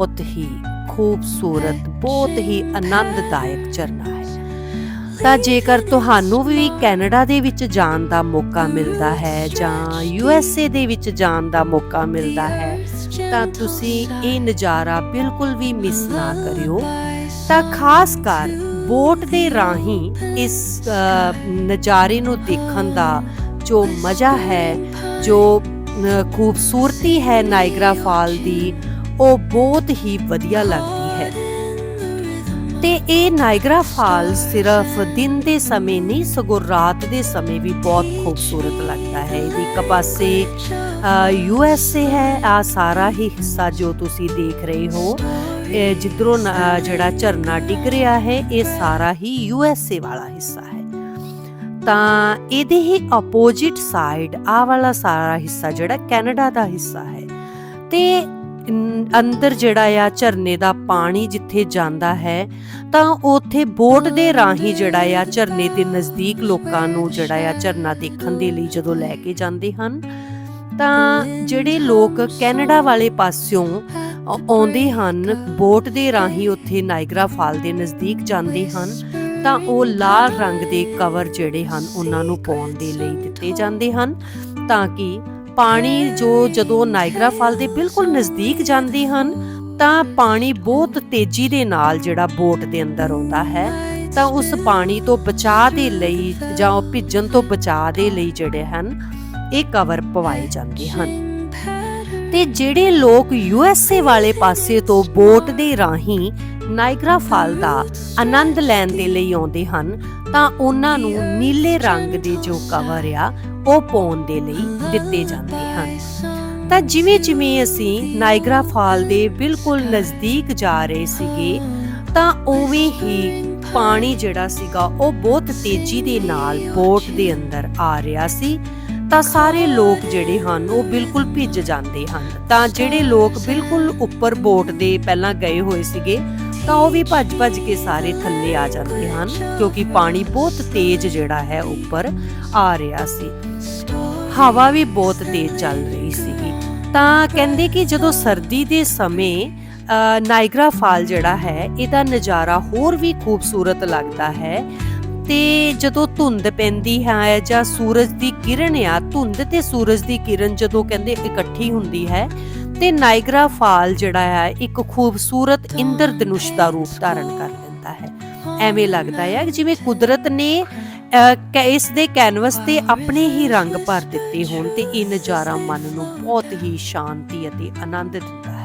ਬਹੁਤ ਹੀ ਖੂਬਸੂਰਤ ਬਹੁਤ ਹੀ ਆਨੰਦਦਾਇਕ ਝਰਨਾ ਹੈ। ਤਾਂ ਜੇਕਰ ਤੁਹਾਨੂੰ ਵੀ ਕੈਨੇਡਾ ਦੇ ਵਿੱਚ ਜਾਣ ਦਾ ਮੌਕਾ ਮਿਲਦਾ ਹੈ ਜਾਂ ਯੂ ਐਸ ਏ ਦੇ ਵਿੱਚ ਜਾਣ ਦਾ ਮੌਕਾ ਮਿਲਦਾ ਹੈ ਤਾਂ ਤੁਸੀਂ ਇਹ ਨਜ਼ਾਰਾ ਬਿਲਕੁਲ ਵੀ ਮਿਸ ਨਾ ਕਰਿਓ। ਤਾਂ ਖਾਸ ਕਰ ਬੋਟ ਦੇ ਰਾਹੀਂ ਇਸ ਨਜ਼ਾਰੇ ਨੂੰ ਦੇਖਣ ਦਾ ਜੋ ਮਜ਼ਾ ਹੈ ਜੋ ਖੂਬਸੂਰਤੀ ਹੈ ਨਾਇਗਰਾ ਫਾਲ ਦੀ ਉਹ ਬਹੁਤ ਹੀ ਵਧੀਆ ਲੱਗਦੀ ਹੈ। ਤੇ ਇਹ ਨਾਇਗਰਾ ਫਾਲ ਸਿਰਫ ਦਿਨ ਦੇ ਸਮੇਂ ਨਹੀਂ, ਸਗੋਂ ਰਾਤ ਦੇ ਸਮੇਂ ਵੀ ਬਹੁਤ ਖੂਬਸੂਰਤ ਲੱਗਦਾ ਹੈ। ਇਹਦੀ ਇੱਕ ਪਾਸੇ ਯੂ ਐਸ ਏ ਹੈ, ਆ ਸਾਰਾ ਹੀ ਹਿੱਸਾ ਜੋ ਤੁਸੀਂ ਦੇਖ ਰਹੇ ਹੋ। ਜਿੱਧਰੋਂ ਜਿਹੜਾ ਝਰਨਾ ਡਿੱਗ ਰਿਹਾ ਹੈ, ਇਹ ਸਾਰਾ ਹੀ ਯੂ ਐਸ ਏ ਵਾਲਾ ਹਿੱਸਾ ਹੈ। ਤਾਂ ਇਹਦੇ ਹੀ ਆਪੋਜੀਟ ਸਾਈਡ ਆ ਵਾਲਾ ਸਾਰਾ ਹਿੱਸਾ ਜਿਹੜਾ ਕੈਨੇਡਾ ਦਾ ਹਿੱਸਾ ਹੈ। ਤੇ ਅੰਦਰ ਜਿਹੜਾ ਆ ਝਰਨੇ ਦਾ ਪਾਣੀ ਜਿੱਥੇ ਜਾਂਦਾ ਹੈ, ਤਾਂ ਉੱਥੇ ਬੋਟ ਦੇ ਰਾਹੀਂ ਜਿਹੜਾ ਆ ਝਰਨੇ ਦੇ ਨਜ਼ਦੀਕ ਲੋਕਾਂ ਨੂੰ ਜਿਹੜਾ ਆ ਝਰਨਾ ਦੇਖਣ ਦੇ ਲਈ ਜਦੋਂ ਲੈ ਕੇ ਜਾਂਦੇ ਹਨ, ਤਾਂ ਜਿਹੜੇ ਲੋਕ ਕੈਨੇਡਾ ਵਾਲੇ ਪਾਸਿਓਂ ਆਉਂਦੇ ਹਨ, ਬੋਟ ਦੇ ਰਾਹੀਂ ਉੱਥੇ ਨਾਇਗਰਾ ਫਾਲ ਦੇ ਨਜ਼ਦੀਕ ਜਾਂਦੇ ਹਨ, ਤਾਂ ਉਹ ਲਾਲ ਰੰਗ ਦੇ ਕਵਰ ਜਿਹੜੇ ਹਨ ਉਹਨਾਂ ਨੂੰ ਪਾਉਣ ਦੇ ਲਈ ਦਿੱਤੇ ਜਾਂਦੇ ਹਨ, ਤਾਂ ਕਿ ਪਾਣੀ ਜੋ ਜਦੋਂ ਨਾਇਗਰਾ ਫਾਲ ਦੇ ਬਿਲਕੁਲ ਨਜ਼ਦੀਕ ਜਾਂਦੇ ਹਨ, ਤਾਂ ਪਾਣੀ ਬਹੁਤ ਤੇਜ਼ੀ ਦੇ ਨਾਲ ਜਿਹੜਾ ਬੋਟ ਦੇ ਅੰਦਰ ਆਉਂਦਾ ਹੈ। ਤਾਂ ਉਸ ਪਾਣੀ ਤੋਂ ਬਚਾ ਦੇ ਲਈ ਜਾਂ ਉਹ ਭਿੱਜਣ ਤੋਂ ਬਚਾਅ ਦੇ ਲਈ ਜਿਹੜੇ ਹਨ, ਇਹ ਕਵਰ ਪਵਾਏ ਜਾਂਦੇ ਹਨ। ਤੇ ਜਿਹੜੇ ਲੋਕ ਯੂ ਐਸ ਏ ਵਾਲੇ ਪਾਸੇ ਤੋਂ ਬੋਟ ਦੇ ਰਾਹੀਂ ਨਾਇਗਰਾ ਫਾਲ ਦਾ ਆਨੰਦ ਲੈਣ ਦੇ ਲਈ ਆਉਂਦੇ ਹਨ, ਤਾਂ ਉਹਨਾਂ ਨੂੰ ਨੀਲੇ ਰੰਗ ਦੇ ਜੋ ਕਵਰ ਆ, ਉਹ ਪਾਉਣ ਦੇ ਲਈ ਦਿੱਤੇ ਜਾਂਦੇ ਹਨ। ਤਾਂ ਜਿਵੇਂ ਜਿਵੇਂ ਅਸੀਂ ਨਾਇਗਰਾ ਫਾਲ ਦੇ ਬਿਲਕੁਲ ਨਜ਼ਦੀਕ ਜਾ ਰਹੇ ਸੀਗੇ, ਤਾਂ ਉਵੇਂ ਹੀ ਪਾਣੀ ਜਿਹੜਾ ਸੀਗਾ, ਉਹ ਬਹੁਤ ਤੇਜ਼ੀ ਦੇ ਨਾਲ ਬੋਟ ਦੇ ਅੰਦਰ ਆ ਰਿਹਾ ਸੀ। ਤਾਂ ਸਾਰੇ ਲੋਕ ਜਿਹੜੇ ਹਨ, ਉਹ ਬਿਲਕੁਲ ਭਿੱਜ ਜਾਂਦੇ ਹਨ। ਤਾਂ ਜਿਹੜੇ ਲੋਕ ਬਿਲਕੁਲ ਉੱਪਰ ਬੋਟ ਦੇ ਪਹਿਲਾਂ ਗਏ ਹੋਏ ਸੀਗੇ ਤਾਂ ਉਹ ਵੀ ਭੱਜ-ਭੱਜ ਕੇ ਸਾਰੇ ਥੱਲੇ ਆ ਜਾਂਦੇ ਹਨ ਕਿਉਂਕਿ ਪਾਣੀ ਬਹੁਤ ਤੇਜ਼ ਜਿਹੜਾ ਹੈ ਉੱਪਰ ਆ ਰਿਹਾ ਸੀ। ਹਵਾ ਵੀ ਬਹੁਤ ਤੇਜ਼ ਚੱਲ ਰਹੀ ਸੀਗੀ। ਤਾਂ ਕਹਿੰਦੇ ਕਿ ਜਦੋਂ ਸਰਦੀ ਦੇ ਸਮੇਂ ਅ, ਨਾਇਗਰਾ ਫਾਲ ਜਿਹੜਾ ਹੈ ਇਹਦਾ ਨਜ਼ਾਰਾ ਹੋਰ ਵੀ ਖੂਬਸੂਰਤ ਲੱਗਦਾ ਹੈ। ਤੇ ਜਦੋਂ ਧੁੰਦ ਪੈਂਦੀ ਹੈ ਜਾਂ ਸੂਰਜ ਦੀ ਕਿਰਨ ਆ ਧੁੰਦ ਤੇ ਸੂਰਜ ਦੀ ਕਿਰਨ ਜਦੋਂ ਕਹਿੰਦੇ ਇਕੱਠੀ ਹੁੰਦੀ ਹੈ ਤੇ ਨਾਇਗਰਾ ਫਾਲ ਜਿਹੜਾ ਹੈ ਇੱਕ ਖੂਬਸੂਰਤ ਇੰਦਰਧਨੁਸ਼ ਦਾ ਰੂਪ ਧਾਰਨ ਕਰ ਲੈਂਦਾ ਹੈ। ਐਵੇਂ ਲੱਗਦਾ ਹੈ ਜਿਵੇਂ ਕੁਦਰਤ ਨੇ ਅਹ, ਇਸ ਦੇ ਕੈਨਵਸ ਤੇ ਆਪਣੇ ਹੀ ਰੰਗ ਭਰ ਦਿੱਤੇ ਹੋਣ ਤੇ ਇਹ ਨਜ਼ਾਰਾ ਮਨ ਨੂੰ ਬਹੁਤ ਹੀ ਸ਼ਾਂਤੀ ਅਤੇ ਆਨੰਦ ਦਿੰਦਾ ਹੈ।